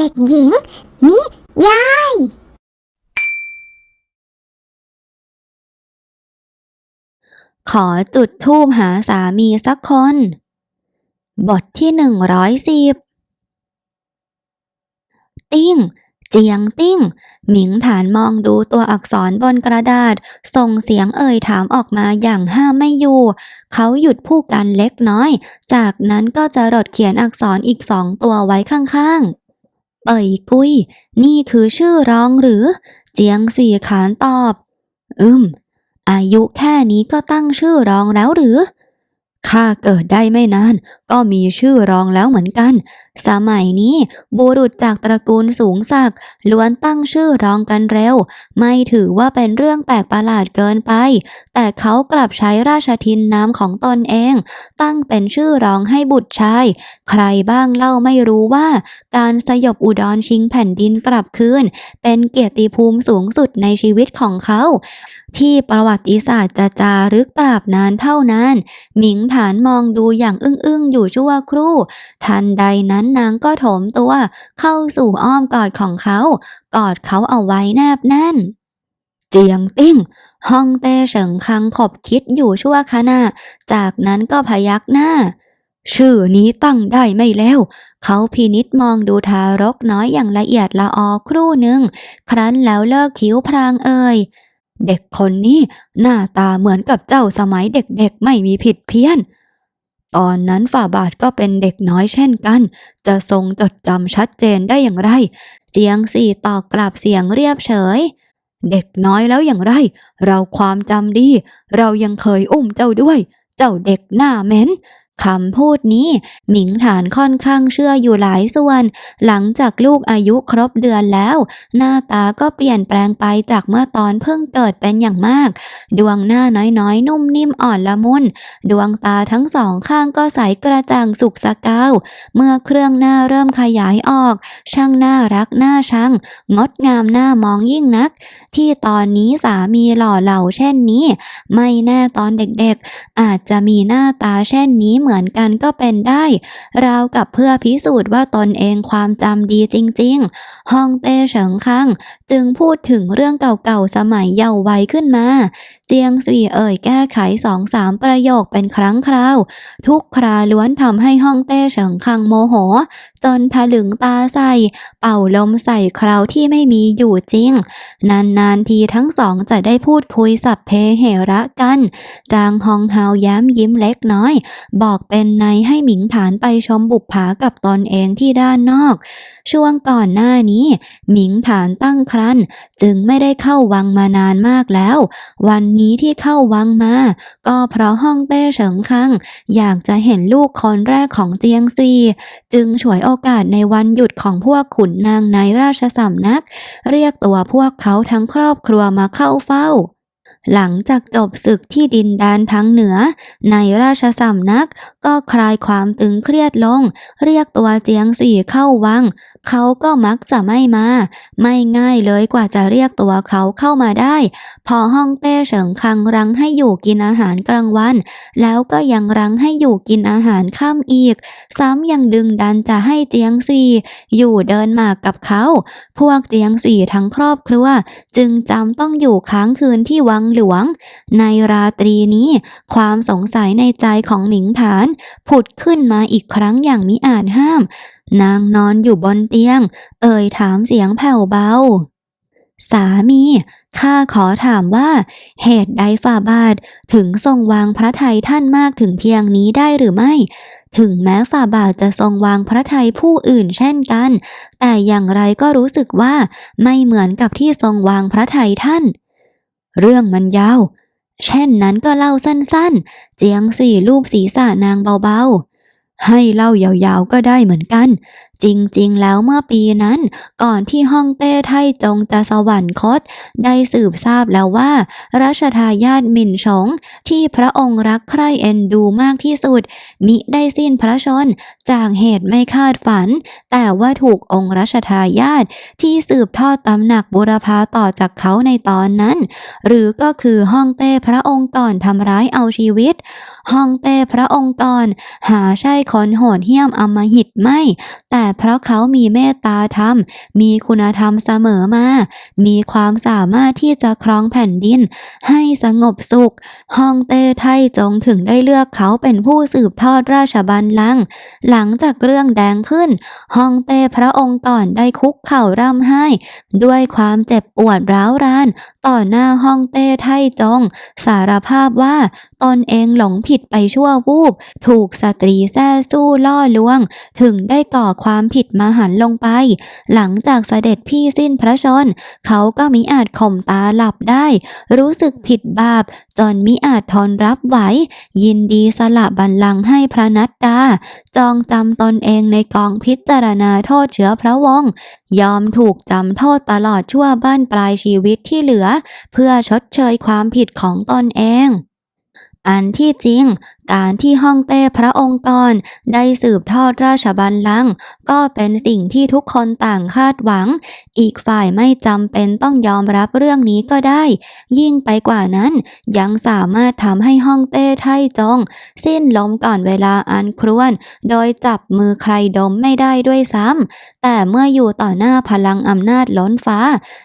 เด็กหญิง นิยาย ขอจุดธูปหาสามีสักคน บทที่หนึ่งร้อยสิบติ้ง เจียงติ้ง หมิงฐานมองดูตัวอักษรบนกระดาษ ส่งเสียงเอ่ยถามออกมาอย่างห้ามไม่อยู่ เขาหยุดพูดกันเล็กน้อย จากนั้นก็จะรดเขียนอักษรอีกสองตัวไว้ข้างๆ เป่ยกุ้ยนี่คือชื่อร้องหรือ เจียงสวีขานตอบ อืม อายุแค่นี้ก็ตั้งชื่อรองแล้วหรือข้าเกิดได้ไม่นาน ก็มีชื่อรองแล้วเหมือนกัน สมัยนี้บุรุษจากตระกูลสูงศักดิ์ล้วนตั้งชื่อรองกันเร็ว ไม่ถือว่าเป็นเรื่องแปลกประหลาดเกินไป แต่เขากลับใช้ราชทินนามของตนเอง ตั้งเป็นชื่อรองให้บุตรชาย ใครบ้างเล่าไม่รู้ว่า การสยบอุดรชิงแผ่นดินกลับคืน เป็นเกียรติภูมิสูงสุดในชีวิตของเขา ที่ประวัติศาสตร์จะจารึกตราบนานเท่านั้น หมิงฐานมองดูอย่างอึ้งๆอยู่ชั่วครู่ ทันใดนั้นนางก็โถมตัวเข้าสู่อ้อมกอดของเขา กอดเขาเอาไว้แนบแน่น เจียงติ้งฮ่องเต้เฉิงคังขบคิดอยู่ชั่วขณะ จากนั้นก็พยักหน้า ชื่อนี้ตั้งได้ไม่แล้ว เขาพินิษมองดูทารกน้อยอย่างละเอียดละออครู่หนึ่ง ครั้นแล้วเลิกคิ้วพรางเอ่ยเด็กคนนี้หน้าตาเหมือนกับเจ้าสมัยเด็กๆไม่มีผิดเพี้ยน ตอนนั้นฝ่าบาทก็เป็นเด็กน้อยเช่นกัน จะทรงจดจำชัดเจนได้อย่างไร เจียงสี่ตอบกลับเสียงเรียบเฉย เด็กน้อยแล้วอย่างไร เราความจำดี เรายังเคยอุ้มเจ้าด้วย เจ้าเด็กหน้าเหม็น คำพูดนี้ หมิงฐานค่อนข้างเชื่ออยู่หลายส่วน หลังจากลูกอายุครบเดือนแล้ว หน้าตาก็เปลี่ยนแปลงไปจากเมื่อตอนเพิ่งเกิดเป็นอย่างมาก ดวงหน้าน้อยๆ นุ่มนิ่มอ่อนละมุน ดวงตาทั้งสองข้างก็ใสกระจ่างสุกสะกาว เมื่อเครื่องหน้าเริ่มขยายออก ช่างน่ารักน่าชัง งดงามหน่ามองยิ่งนัก ที่ตอนนี้สามีหล่อเหลาเช่นนี้ ไม่แน่ตอนเด็กๆ อาจจะมีหน้าตาเช่นนี้เหมือนกันก็เป็นได้ ราวกับเพื่อพิสูจน์ว่าตนเองความจำดีจริงๆ ฮองเต้เฉิงคังจึงพูดถึงเรื่องเก่าๆสมัยเยาว์วัยขึ้นมา เจียงสวีเอ่ยแก้ไขสองสามประโยคเป็นครั้งคราว ทุกคราล้วนทำให้ฮองเต้เฉิงคังโมโหจนถลึงตาใส่ เป่าลมใส่คราวที่ไม่มีอยู่จริง นานๆทีทั้งสองจะได้พูดคุยสัพเพเหระกัน จางฮองฮาวย้มยิ้มเล็กน้อย บอกเป็นในให้หมิงฐานไปชมบุปผากับตนเองที่ด้านนอก ช่วงก่อนหน้านี้ หมิงฐานตั้งครันจึงไม่ได้เข้าวังมานานมากแล้ว วันนี้ที่เข้าวังมา ก็เพราะฮ่องเต้เฉิงคัง อยากจะเห็นลูกคนแรกของเจียงซี จึงฉวยโอกาสในวันหยุดของพวกขุนนางในราชสำนัก เรียกตัวพวกเขาทั้งครอบครัวมาเข้าเฝ้า หลังจากจบศึกที่ดินแดนทั้งเหนือ ในราชสำนักก็คลายความตึงเครียดลง เรียกตัวเจียงสี่เข้าวัง เขาก็มักจะไม่มา ไม่ง่ายเลยกว่าจะเรียกตัวเขาเข้ามาได้ พอฮ่องเต้เฉิงคังรังให้อยู่กินอาหารกลางวัน แล้วก็ยังรังให้อยู่กินอาหารค่ำอีก ซ้ำยังดึงดันจะให้เจียงซีอยู่เดินหมากกับเขา พวกเจียงสี่ทั้งครอบครัว จึงจำต้องอยู่ค้างคืนที่วังหลวง ในราตรีนี้ ความสงสัยในใจของหมิงฐาน ผุดขึ้นมาอีกครั้งอย่างมิอาจห้าม นางนอนอยู่บนเตียง เอ่ยถามเสียงแผ่วเบาสามี ข้าขอถามว่า เหตุใดฝ่าบาท ถึงทรงวางพระทัยท่านมากถึงเพียงนี้ได้หรือไม่ ถึงแม้ฝ่าบาทจะทรงวางพระทัยผู้อื่นเช่นกัน แต่อย่างไรก็รู้สึกว่าไม่เหมือนกับที่ทรงวางพระทัยท่าน เรื่องมันยาว เช่นนั้นก็เล่าสั้นๆ เจียงสี่รูปศีรษะนางเบาๆ ให้เล่ายาวๆก็ได้เหมือนกัน จริงๆ แล้วเมื่อปีนั้น ก่อนที่ฮ่องเต้ไทจงจะสวรรคต ได้สืบทราบแล้วว่า รัชทายาทหมิ่นฉงที่พระองค์รักใคร่เอ็นดูมากที่สุด มิได้สิ้นพระชน จากเหตุไม่คาดฝัน แต่ว่าถูกองค์รัชทายาทที่สืบทอดตำหนักบุรพาต่อจากเขาในตอนนั้น หรือก็คือฮ่องเต้พระองค์ก่อนทำร้ายเอาชีวิตฮ่องเต้พระองค์ก่อน หาใช่คนโหดเหี้ยมอมหิตไม่ แต่เพราะเขามีเมตตาธรรม มีคุณธรรมเสมอมา มีความสามารถที่จะครองแผ่นดิน ให้สงบสุขฮ่องเต้ไทจงถึงได้เลือกเขาเป็นผู้สืบทอดราชบัลลังก์หลังจากเรื่องแดงขึ้นฮ่องเต้พระองค์ก่อนได้คุกเข่าร่ำไห้ ด้วยความเจ็บปวดร้าวราน ต่อหน้าฮ่องเต้ไทจง สารภาพว่าตนเองหลงผิดไปชั่ววูบ ถูกสตรีแซ่สู้ล่อลวง ถึงได้ก่อความความผิดมาหันลงไป หลังจากเสด็จพี่สิ้นพระชน เขาก็มิอาจข่มตาหลับได้ รู้สึกผิดบาป จนมิอาจทนรับไหว ยินดีสละบัลลังก์ให้พระนัดดาจองจำตนเองในกองพิจารณาโทษเชื้อพระวงศ์ยอมถูกจำโทษตลอดชั่วบ้านปลายชีวิตที่เหลือ เพื่อชดเชยความผิดของตนเอง อันที่จริง การที่ฮ่องเต้พระองค์กรได้สืบทอดราชบัลลังก์ก็เป็นสิ่งที่ทุกคนต่างคาดหวัง อีกฝ่ายไม่จำเป็นต้องยอมรับเรื่องนี้ก็ได้ ยิ่งไปกว่านั้น ยังสามารถทำให้ฮ่องเต้ไทจง สิ้นลมก่อนเวลาอันครวญโดยจับมือใครดมไม่ได้ด้วยซ้ำแต่เมื่ออยู่ต่อหน้าพลังอำนาจล้นฟ้า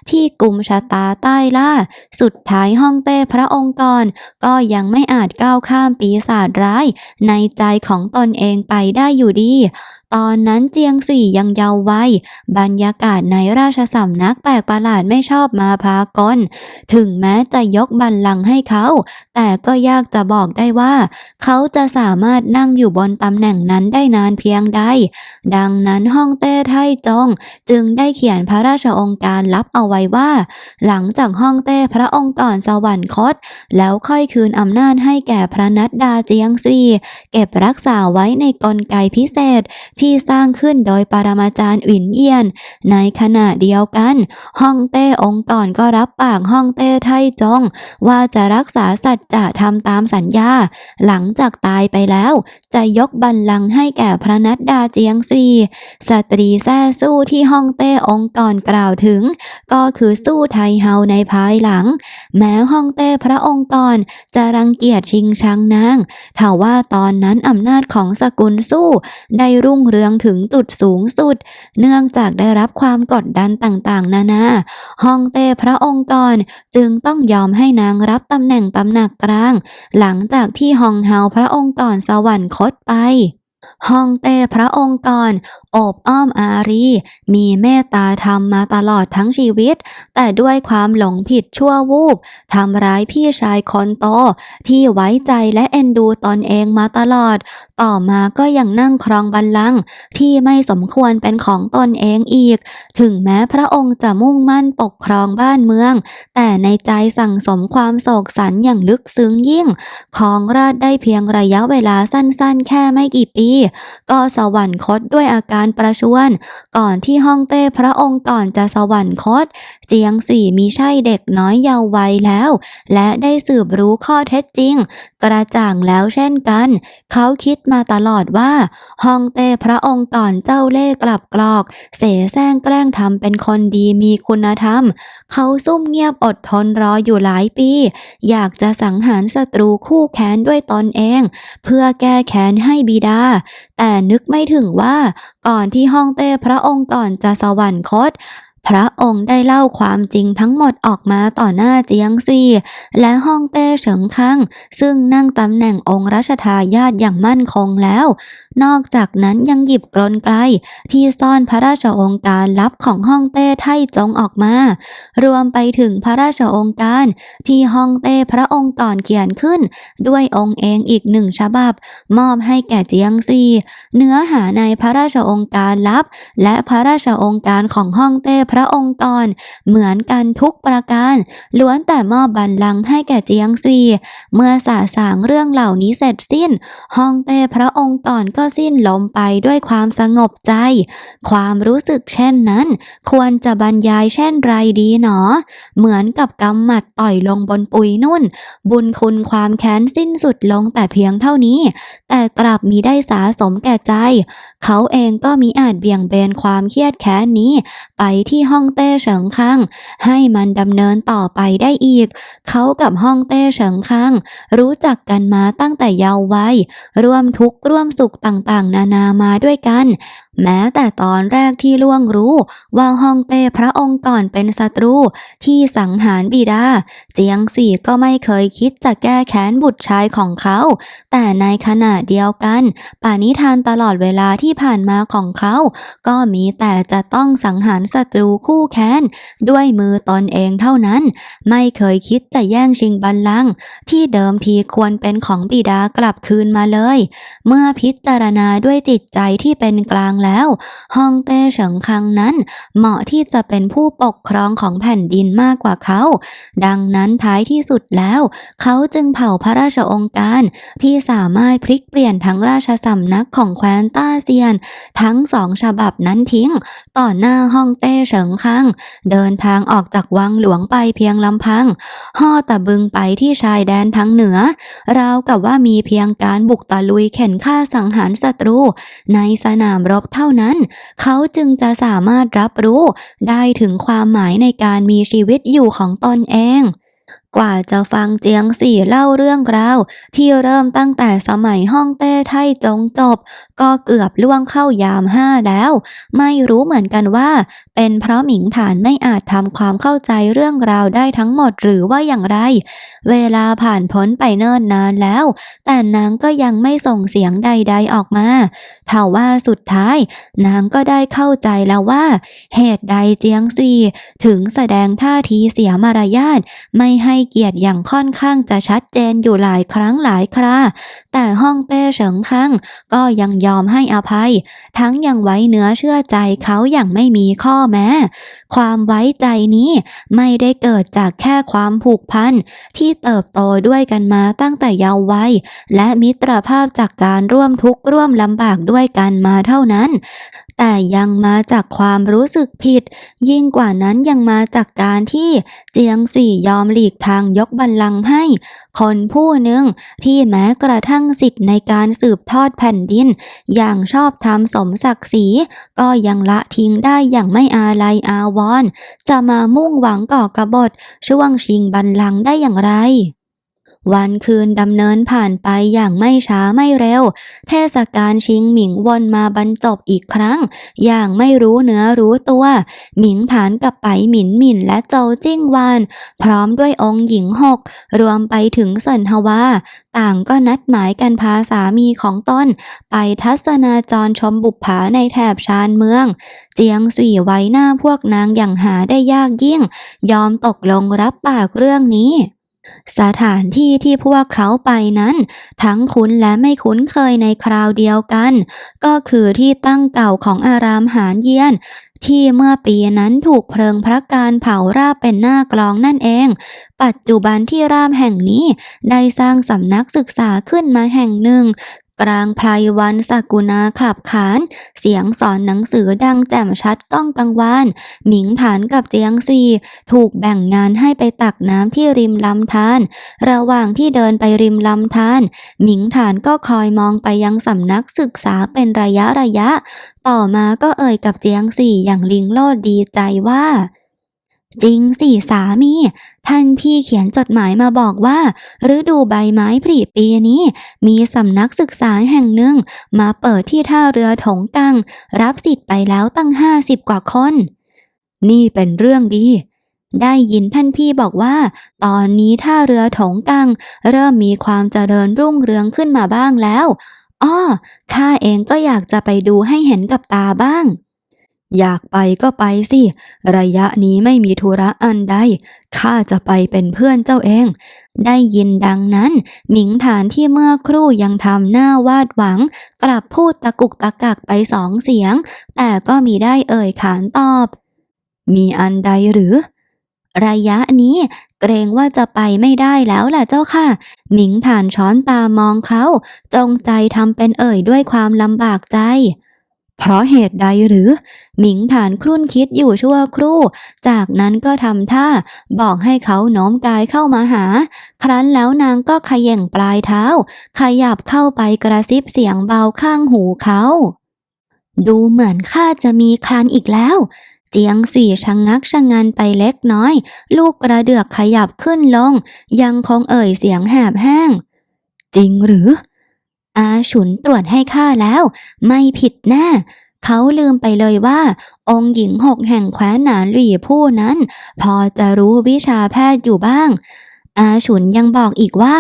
ที่กลุ่มชะตาใต้ล่า สุดท้ายฮ่องเต้พระองค์กรก็ยังไม่อาจก้าวข้ามปีศาจร้ายในใจของตนเองไปได้อยู่ดี ตอนนั้นเจียงสี่ยังเยาว์วัยบรรยากาศในราชสำนักแปลกประหลาดไม่ชอบมาพากลถึงแม้จะยกบัลลังก์ให้เขา แต่ก็ยากจะบอกได้ว่า เขาจะสามารถนั่งอยู่บนตำแหน่งนั้นได้นานเพียงใด ดังนั้นฮ่องเต้ไทจงจึงได้เขียนพระราชองค์การลับเอาไว้ว่า หลังจากฮ่องเต้พระองค์ก่อนสวรรคต แล้วค่อยคืนอำนาจให้แก่พระนัดดาเจียงซีเก็บรักษาไว้ในกลไกพิเศษทที่สร้างขึ้นโดยปรมาจารย์หวินเยียน ในขณะเดียวกันฮ่องเต้องค์ก่อนก็รับปากฮ่องเต้ไทจง ว่าจะรักษาสัจจะทำตามสัญญา หลังจากตายไปแล้ว จะยกบัลลังก์ให้แก่พระนัดดาเจียงซีสตรีแซ่สู้ที่ฮ่องเต้องค์ก่อนกล่าวถึง ก็คือสู้ไทเฮาในภายหลัง แม้ฮ่องเต้พระองค์ก่อนจะรังเกียจชิงชังนางทว่าตอนนั้นอำนาจของสกุลสู้ได้รุ่งเรืองถึงจุดสูงสุด เนื่องจากได้รับความกดดันต่างๆ นานาฮองเต้พระองค์ก่อนจึงต้องยอมให้นางรับตำแหน่งตำหนักกลาง หลังจากที่ฮองเฮาพระองค์ก่อนสวรรคตไป ฮองเต้พระองค์ก่อนโอบอ้อมอารี มีเมตตาธรรมมาตลอดทั้งชีวิต แต่ด้วยความหลงผิดชั่ววูบทำร้ายพี่ชายคนโต ที่ไว้ใจและเอ็นดูตนเองมาตลอด ต่อมาก็ยังนั่งครองบัลลังก์ที่ไม่สมควรเป็นของตนเองอีก ถึงแม้พระองค์จะมุ่งมั่นปกครองบ้านเมือง แต่ในใจสั่งสมความโศกสันอย่างลึกซึ้งยิ่งของราชได้เพียงระยะเวลาสั้นๆ แค่ไม่กี่ปีก็สวรรคตด้วยอาการประชวรก่อนที่ฮ่องเต้พระองค์ก่อนจะสวรรคต เจียงสี่มีใช่เด็กน้อยเยาว์วัยแล้ว และได้สืบรู้ข้อเท็จจริง กระจ่างแล้วเช่นกัน เขาคิดมาตลอดว่าฮ่องเต้พระองค์ก่อนเจ้าเล่กลับกรอก เสแสร้งแกล้งทำเป็นคนดีมีคุณธรรม เขาซุ่มเงียบอดทนรออยู่หลายปี อยากจะสังหารศัตรูคู่แค้นด้วยตนเอง เพื่อแก้แค้นให้บิดาแต่นึกไม่ถึงว่าก่อนที่ฮ่องเต้พระองค์ก่อนจะสวรรคต พระองค์ได้เล่าความจริงทั้งหมดออกมาต่อหน้าเจียงซีและฮ่องเต้เฉิงคังซึ่งนั่งตำแหน่งองค์รัชทายาทอย่างมั่นคงแล้ว นอกจากนั้นยังหยิบกลนไกลที่ซ่อนพระราชองค์การลับของฮ่องเต้ไทจงออกมา รวมไปถึงพระราชองค์การที่ฮ่องเต้พระองค์ก่อนเขียนขึ้น ด้วยองค์เองอีกหนึ่งฉบับ มอบให้แก่เจียงซีเนื้อหาในพระราชองค์การลับ และพระราชองค์การของฮ่องเต้พระองค์ก่อนเหมือนกันทุกประการ ล้วนแต่มอบบัลลังก์ให้แก่เจียงซีเมื่อสาสางเรื่องเหล่านี้เสร็จสิ้นฮองเต้พระองค์ก่อนก็สิ้นลมไปด้วยความสงบใจ ความรู้สึกเช่นนั้น ควรจะบรรยายเช่นไรดีหนอ เหมือนกับกำหมัดต่อยลงบนปุยนุ่น บุญคุณความแค้นสิ้นสุดลงแต่เพียงเท่านี้ แต่กลับมีได้สาสมแก่ใจ เขาเองก็มีอาจเบี่ยงเบนความเครียดแค้นนี้ ไปที่ฮ่องเต้เฉิงคังให้มันดำเนินต่อไปได้อีก เขากับฮ่องเต้เฉิงคังรู้จักกันมาตั้งแต่เยาว์วัยร่วมทุกข์ร่วมสุขต่างๆ นานามาด้วยกัน แม้แต่ตอนแรกที่ล่วงรู้ว่าฮองเต้พระองค์ก่อนเป็นศัตรู ที่สังหารบิดา เจียงสุยก็ไม่เคยคิดจะแก้แค้นบุตรชายของเขา แต่ในขณะเดียวกัน ป่านิธานตลอดเวลาที่ผ่านมาของเขา ก็มีแต่จะต้องสังหารศัตรูคู่แค้น ด้วยมือตนเองเท่านั้น ไม่เคยคิดจะแย่งชิงบัลลังก์ที่เดิมทีควรเป็นของบิดากลับคืนมาเลย เมื่อพิจารณาด้วยจิตใจที่เป็นกลางแล้วฮองเต้เฉิงคังนั้น เหมาะที่จะเป็นผู้ปกครองของแผ่นดินมากกว่าเขา ดังนั้นท้ายที่สุดแล้ว เขาจึงเผาพระราชองค์การ ที่สามารถพลิกเปลี่ยนทั้งราชสำนักของแคว้นต้าเซียน ทั้งสองฉบับนั้นทิ้ง ต่อหน้าฮองเต้เฉิงคัง เดินทางออกจากวังหลวงไปเพียงลำพังห่อตะบึงไปที่ชายแดนทั้งเหนือ ราวกับว่ามีเพียงการบุกตะลุยเข็นฆ่าสังหารศัตรู ในสนามรบเท่านั้น เขาจึงจะสามารถรับรู้ได้ถึงความหมายในการมีชีวิตอยู่ของตนเอง กว่าจะฟังเจียงสี่เล่าเรื่องราว ที่เริ่มตั้งแต่สมัยฮ่องเต้ไทจงจบ ก็เกือบล่วงเข้ายามห้าแล้ว ไม่รู้เหมือนกันว่า เป็นเพราะหมิงฐานไม่อาจทำความเข้าใจเรื่องราวได้ทั้งหมดหรือว่าอย่างไร เวลาผ่านพ้นไปเนิ่นนานแล้ว แต่นางก็ยังไม่ส่งเสียงใด ๆออกมาเท่าว่าสุดท้าย นางก็ได้เข้าใจแล้วว่า เหตุใดเจียงซีถึงแสดงท่าทีเสียมารยาทไม่ให้เกียรติอย่างค่อนข้างจะชัดเจนอยู่หลายครั้งหลายครา แต่ฮ่องเต้เฉิงคังก็ยังยอมให้อภัย ทั้งยังไว้เนื้อเชื่อใจเขาอย่างไม่มีข้อแม้ ความไว้ใจนี้ไม่ได้เกิดจากแค่ความผูกพันที่เติบโตด้วยกันมาตั้งแต่เยาว์วัยและมิตรภาพจากการร่วมทุกข์ร่วมลำบากด้วยกันมาเท่านั้นแต่ยังมาจากความรู้สึกผิด ยิ่งกว่านั้นยังมาจากการที่เจียงสี่ยอมหลีกทางยกบัลลังก์ให้ คนผู้หนึ่งที่แม้กระทั่งสิทธิ์ในการสืบทอดแผ่นดิน อย่างชอบธรรมสมศักดิ์ศรีก็ยังละทิ้งได้อย่างไม่อาลัยอาวรณ์จะมามุ่งหวังก่อกระบฏช่วงชิงบัลลังก์ได้อย่างไร วันคืนดำเนินผ่านไปอย่างไม่ช้าไม่เร็ว เทศกาลชิงหมิงวนมาบรรจบอีกครั้ง อย่างไม่รู้เนื้อรู้ตัว หมิงฐานกับไปหมินหมินและโจวจิ้งวาน พร้อมด้วยองค์หญิงหกรวมไปถึงเซินฮวาต่างก็นัดหมายกันพาสามีของตนไปทัศนาจรชมบุปผาในแถบชานเมือง เจียงสี่ไว้หน้าพวกนางอย่างหาได้ยากยิ่ง ยอมตกลงรับปากเรื่องนี้ สถานที่ที่พวกเขาไปนั้น ทั้งคุ้นและไม่คุ้นเคยในคราวเดียวกัน ก็คือที่ตั้งเก่าของอารามหานเยียน ที่เมื่อปีนั้นถูกเพลิงพระการเผาราบเป็นหน้ากลองนั่นเอง ปัจจุบันที่รามแห่งนี้ได้สร้างสำนักศึกษาขึ้นมาแห่งหนึ่ง กลางไพรวันสกุณาขับขาน เสียงสอนหนังสือดังแจ่มชัดก้องกังวานหมิงฐานกับเจียงซีถูกแบ่งงานให้ไปตักน้ำที่ริมลำธารระหว่างที่เดินไปริมลำธารหมิงฐานก็คอยมองไปยังสำนักศึกษาเป็นระยะระยะ ต่อมาก็เอ่ยกับเจียงสี่อย่างลิงโลดดีใจว่า จริงสิสามี ท่านพี่เขียนจดหมายมาบอกว่า ฤดูใบไม้ผลิปีนี้ มีสำนักศึกษาแห่งหนึ่ง มาเปิดที่ท่าเรือถงกัง รับสิทธิ์ไปแล้วตั้งห้าสิบกว่าคน นี่เป็นเรื่องดี ได้ยินท่านพี่บอกว่า ตอนนี้ท่าเรือถงกัง เริ่มมีความเจริญรุ่งเรืองขึ้นมาบ้างแล้วอ้อข้าเองก็อยากจะไปดูให้เห็นกับตาบ้าง อยากไปก็ไปสิ ระยะนี้ไม่มีธุระอันใด ข้าจะไปเป็นเพื่อนเจ้าเอง ได้ยินดังนั้น หมิงฐานที่เมื่อครู่ยังทำหน้าวาดหวัง กลับพูดตะกุกตะกักไปสองเสียง แต่ก็มีได้เอ่ยขานตอบ มีอันใดหรือ ระยะนี้เกรงว่าจะไปไม่ได้แล้วล่ะเจ้าค่ะ หมิงฐานช้อนตามองเขา จงใจทำเป็นเอ่ยด้วยความลำบากใจ เพราะเหตุใดหรือ หมิงฐานครุ่นคิดอยู่ชั่วครู่ จากนั้นก็ทำท่า บอกให้เขาโน้มกายเข้ามาหา ครั้นแล้วนางก็ขย่งปลายเท้า ขยับเข้าไปกระซิบเสียงเบาข้างหูเขา ดูเหมือนข้าจะมีครันอีกแล้วเจียงสี่ชะงงักชะงันไปเล็กน้อย ลูกกระเดือกขยับขึ้นลง ยังคงเอ่ยเสียงแหบแห้ง จริงหรือ อาฉุนตรวจให้ข้าแล้ว ไม่ผิดแน่เขาลืมไปเลยว่า องค์หญิงหกแห่งแคว้นหนานหลี่ผู้นั้น พอจะรู้วิชาแพทย์อยู่บ้าง อาฉุนยังบอกอีกว่า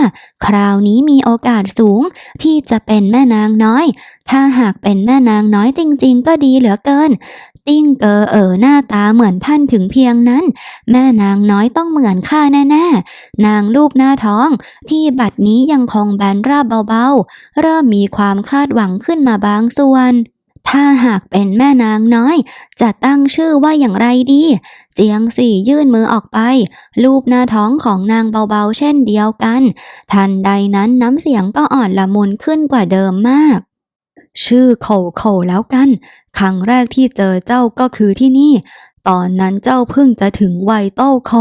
คราวนี้มีโอกาสสูง ที่จะเป็นแม่นางน้อย ถ้าหากเป็นแม่นางน้อยจริง ๆ ก็ดีเหลือเกิน ติ้งเกอเอ๋อหน้าตาเหมือนท่านถึงเพียงนั้น แม่นางน้อยต้องเหมือนข้าแน่ๆ นางรูปหน้าท้อง ที่บัดนี้ยังคงแบนราบเบาๆ เริ่มมีความคาดหวังขึ้นมาบางส่วน ถ้าหากเป็นแม่นางน้อย จะตั้งชื่อว่าอย่างไรดี เจียงสี่ยื่นมือออกไป ลูบหน้าท้องของนางเบาๆ เช่นเดียวกัน ทันใดนั้นน้ำเสียงก็อ่อนละมุนขึ้นกว่าเดิมมาก ชื่อโคโคแล้วกัน ครั้งแรกที่เจอเจ้าก็คือที่นี่ ตอนนั้นเจ้าเพิ่งจะถึงวัยโตโค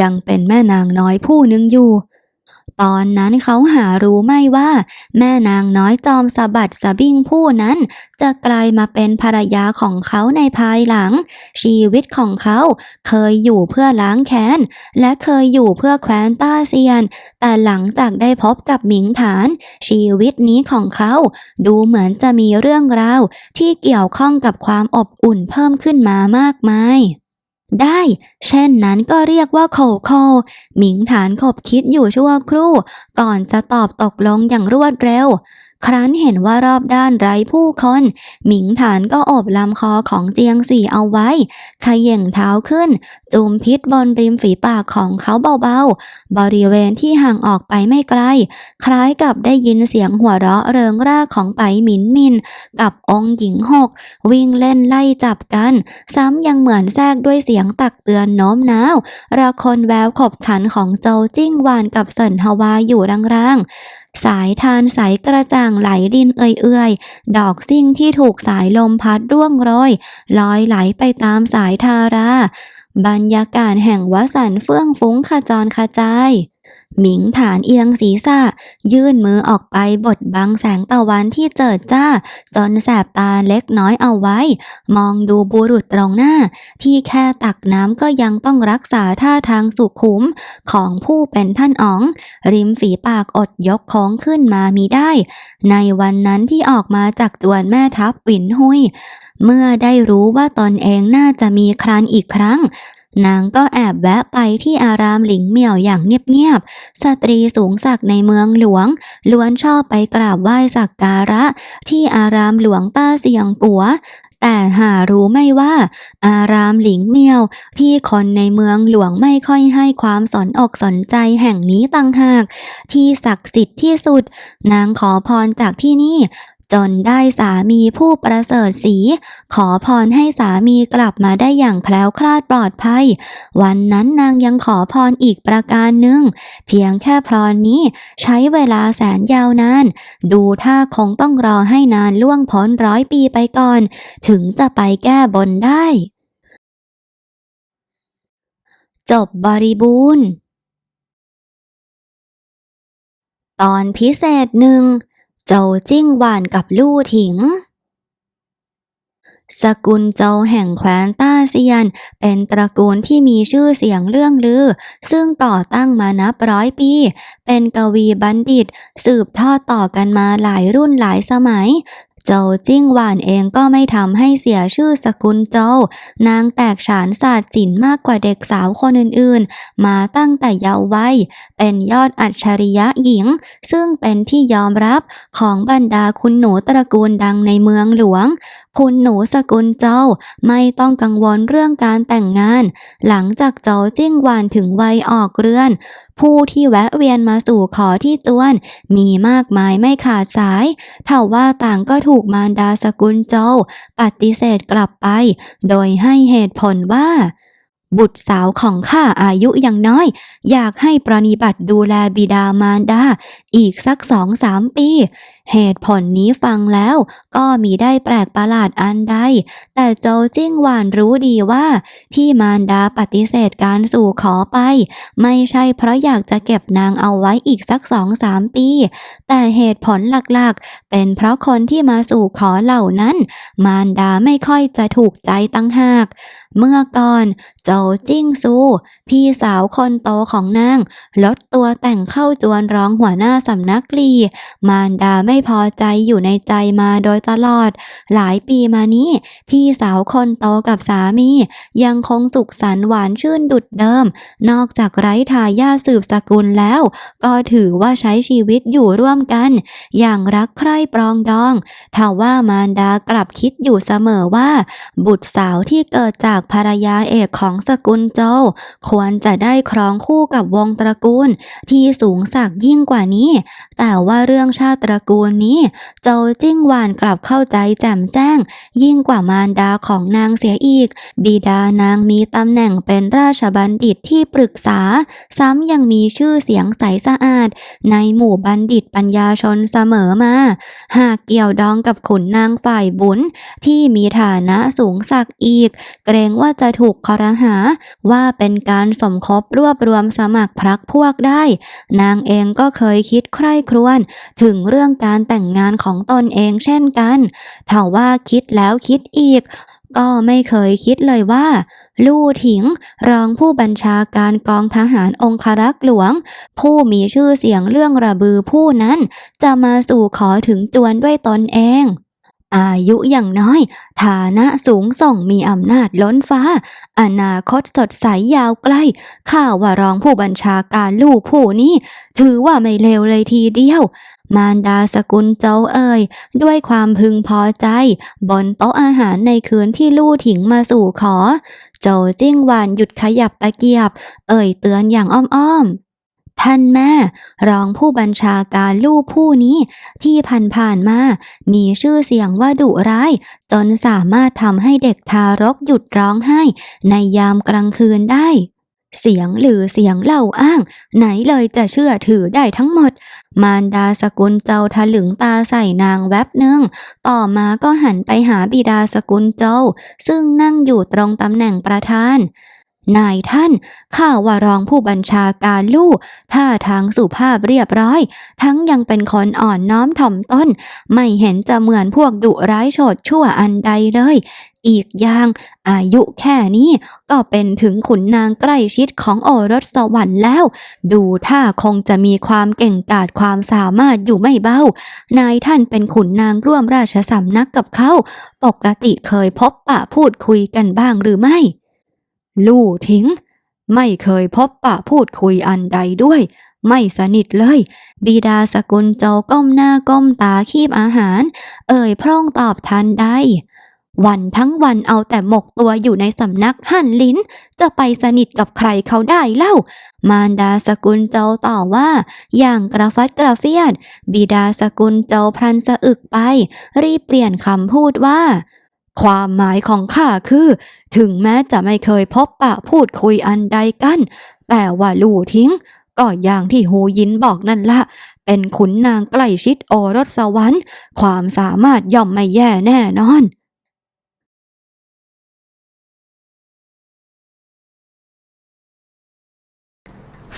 ยังเป็นแม่นางน้อยผู้หนึ่งอยู่ ตอนนั้นเขาหารู้ไม่ว่า แม่นางน้อยจอมสะบัดสะบิ้งผู้นั้น จะกลายมาเป็นภรรยาของเขาในภายหลัง ชีวิตของเขาเคยอยู่เพื่อล้างแค้น และเคยอยู่เพื่อแคว้นต้าเซียน แต่หลังจากได้พบกับหมิงฐาน ชีวิตนี้ของเขาดูเหมือนจะมีเรื่องราวที่เกี่ยวข้องกับความอบอุ่นเพิ่มขึ้นมามากมาย ได้ เช่นนั้นก็เรียกว่าโคโคหมิงฐานขบคิดอยู่ชั่วครู่ ก่อนจะตอบตกลงอย่างรวดเร็วครั้นเห็นว่ารอบด้านไร้ผู้คน หมิงฐานก็โอบลำคอของเจียงสุยเอาไว้ขย่งเท้าขึ้นจูมพิษบนริมฝีปากของเขาเบาๆ บริเวณที่ห่างออกไปไม่ไกล คล้ายกับได้ยินเสียงหัวเราะเริงร่าของไปหมินมิน กับองค์หญิงหก วิ่งเล่นไล่จับกัน ซ้ำยังเหมือนแทรกด้วยเสียงตักเตือนโน้มน้าวระคนแววขบขันของโจจิ้งวานกับเสินฮวาอยู่รางๆ สายทานใสกระจ่างไหลดินเอื่อยๆ ดอกซิ่งที่ถูกสายลมพัดร่วงโรยลอยไหลไปตามสายทารา บรรยากาศแห่งวสันเฟื่องฟุ้งขจรขจาย หมิงฐานเอียงศีรษะ ยื่นมือออกไปบดบังแสงตะวันที่เจิดจ้า จนแสบตาเล็กน้อยเอาไว้ มองดูบุรุษตรงหน้า ที่แค่ตักน้ำก็ยังต้องรักษาท่าทางสุขุมของผู้เป็นท่านอ๋อง ริมฝีปากอดยกโค้งขึ้นมามีได้ ในวันนั้นที่ออกมาจากจวนแม่ทัพหวินหุยเมื่อได้รู้ว่าตนเองน่าจะมีครันอีกครั้ง นางก็แอบแวะไปที่อารามหลิงเหมี่ยวอย่างเงียบๆ สตรีสูงศักดิ์ในเมืองหลวง ล้วนชอบไปกราบไหว้สักการะ ที่อารามหลวงต้าเสียงกัวแต่หารู้ไม่ว่า อารามหลิงเมียว ที่คนในเมืองหลวงไม่ค่อยให้ความสนอกสนใจแห่งนี้ต่างหาก ที่ศักดิ์สิทธิ์ที่สุด นางขอพรจากที่นี่ จนได้สามีผู้ประเสริฐสีขอพรให้สามีกลับมาได้อย่างแคล้วคลาดปลอดภัย วันนั้นนางยังขอพรอีกประการหนึ่ง เพียงแค่พรนี้ใช้เวลาแสนยาวนาน ดูท่าคงต้องรอให้นานล่วงพ้นร้อยปีไปก่อน ถึงจะไปแก้บนได้ จบบริบูรณ์ตอนพิเศษหนึ่ง เจ้าจิ้งหวานกับลู่ถิง สกุลเจ้าแห่งแคว้นต้าเซียน เป็นตระกูลที่มีชื่อเสียงเรื่องลือ ซึ่งต่อตั้งมานับร้อยปี เป็นกวีบัณฑิต สืบทอดต่อกันมาหลายรุ่นหลายสมัย โจวจิ้งหวานเองก็ไม่ทำให้เสียชื่อสกุลโจวนางแตกฉานศาสตร์ศิลป์มากกว่าเด็กสาวคนอื่นๆ มาตั้งแต่เยาว์วัยเป็นยอดอัจฉริยะหญิง ซึ่งเป็นที่ยอมรับของบรรดาคุณหนูตระกูลดังในเมืองหลวงคุณหนูสกุลเจ้าไม่ต้องกังวลเรื่องการแต่งงาน หลังจากเจ้าจิ้งหวานถึงวัยออกเรือน ผู้ที่แวะเวียนมาสู่ขอที่จวน มีมากมายไม่ขาดสายเท่าว่าต่างก็ถูกมารดาสกุลเจ้าปฏิเสธกลับไป โดยให้เหตุผลว่าบุตรสาวของข้าอายุยังน้อย อยากให้ปรนิบัติดูแลบิดามารดา อีกสักสองสามปี เหตุผลนี้ฟังแล้วก็มีได้แปลกประหลาดอันใด แต่โจจิ้งหวานรู้ดีว่าที่มารดาปฏิเสธการสู่ขอไป ไม่ใช่เพราะอยากจะเก็บนางเอาไว้อีกสักสองสามปี แต่เหตุผลหลักๆ เป็นเพราะคนที่มาสู่ขอเหล่านั้น มารดาไม่ค่อยจะถูกใจตั้งหาก เมื่อก่อนโจจวจิ้งซู พี่สาวคนโตของนาง ลดตัวแต่งเข้าจวนร้องหัวหน้าสำนักลี มารดาไม่พอใจอยู่ในใจมาโดยตลอด หลายปีมานี้ พี่สาวคนโตกับสามี ยังคงสุขสันต์หวานชื่นดุดเดิม นอกจากไร้ทายาสืบสกุลแล้ว ก็ถือว่าใช้ชีวิตอยู่ร่วมกัน อย่างรักใคร่ปรองดองทว่ามารดากลับคิดอยู่เสมอว่า บุตรสาวที่เกิดจากภรรยาเอกของสกุลโจวควรจะได้ครองคู่กับวงตระกูล ที่สูงสักยิ่งกว่านี้ แต่ว่าเรื่องชาติตระกูลนี้โจวจิ้งหวานกลับเข้าใจแจ่มแจ้ง ยิ่งกว่ามารดาของนางเสียอีก บิดานางมีตำแหน่งเป็นราชบัณฑิตที่ปรึกษา ซ้ำยังมีชื่อเสียงใสสะอาด ในหมู่บัณฑิตปัญญาชนเสมอมา หากเกี่ยวดองกับขุนนางฝ่ายบุญที่มีฐานะสูงสักอีก เกรงว่าจะถูกคอรหาว่าเป็นการสมคบรวบรวมสมัครพรรคพวกได้ นางเองก็เคยคิดใคร่ครวญถึงเรื่องการการแต่งงานของตนเองเช่นกันถ้าว่าคิดแล้วคิดอีก ก็ไม่เคยคิดเลยว่า ลู่ถิง รองผู้บัญชาการกองทหารองครักษ์หลวง ผู้มีชื่อเสียงเรื่องระบือผู้นั้น จะมาสู่ขอถึงจวนด้วยตนเอง อายุอย่างน้อย ฐานะสูงส่งมีอำนาจล้นฟ้า อนาคตสดใสยาวไกล ข้าว่ารองผู้บัญชาการลูกผู้นี้ ถือว่าไม่เลวเลยทีเดียว มารดาสกุลเจ้าเอ่ย ด้วยความพึงพอใจ บนโต๊ะอาหารในคืนที่ลู่ถิงมาสู่ขอโจวจิ้งหวานหยุดขยับตะเกียบ เอ่ยเตือนอย่างอ้อมๆ ท่านแม่ รองผู้บัญชาการลูกผู้นี้ ที่ผ่านๆมา มีชื่อเสียงว่าดุร้าย จนสามารถทำให้เด็กทารกหยุดร้องไห้ ในยามกลางคืนได้ เสียงหรือเสียงเล่าอ้าง ไหนเลยจะเชื่อถือได้ทั้งหมด มารดาสกุลเจ้าทะลึงตาใส่นางแวบหนึ่ง ต่อมาก็หันไปหาบิดาสกุลเจ้า ซึ่งนั่งอยู่ตรงตำแหน่งประธาน นายท่านข้าว่ารองผู้บัญชาการลูกท่าทางสุภาพเรียบร้อย ทั้งยังเป็นคนอ่อนน้อมถ่อมต้น ไม่เห็นจะเหมือนพวกดุร้ายโฉดชั่วอันใดเลย อีกอย่างอายุแค่นี้ก็เป็นถึงขุนนางใกล้ชิดของโอรสสวรรค์แล้ว ดูท่าคงจะมีความเก่งกาจความสามารถอยู่ไม่เบา นายท่านเป็นขุนนางร่วมราชสำนักกับเขา ปกติเคยพบปะพูดคุยกันบ้างหรือไม่ ลู่ทิ้ง ไม่เคยพบปะพูดคุยอันใดด้วย ไม่สนิทเลย บิดาสกุลเจ้าก้มหน้าก้มตาคีบอาหาร เอ่ยพร่องตอบทันใดวันทั้งวันเอาแต่หมกตัวอยู่ในสำนักหั่นลิ้น จะไปสนิทกับใครเขาได้เล่า มารดาสกุลเจ้าต่อว่า อย่างกระฟัดกระเฟียด บิดาสกุลเจ้าพลันสะอึกไป รีบเปลี่ยนคำพูดว่า ความหมายของข้าคือ ถึงแม้จะไม่เคยพบปะพูดคุยอันใดกัน แต่ว่าลู่ทิ้ง ก็อย่างที่หูยินบอกนั่นละ เป็นขุนนางใกล้ชิดโอรสสวรรค์ ความสามารถย่อมไม่แย่แน่นอน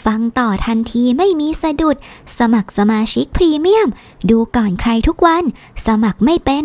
ฟังต่อทันทีไม่มีสะดุด สมัครสมาชิกพรีเมียม ดูก่อนใครทุกวัน สมัครไม่เป็น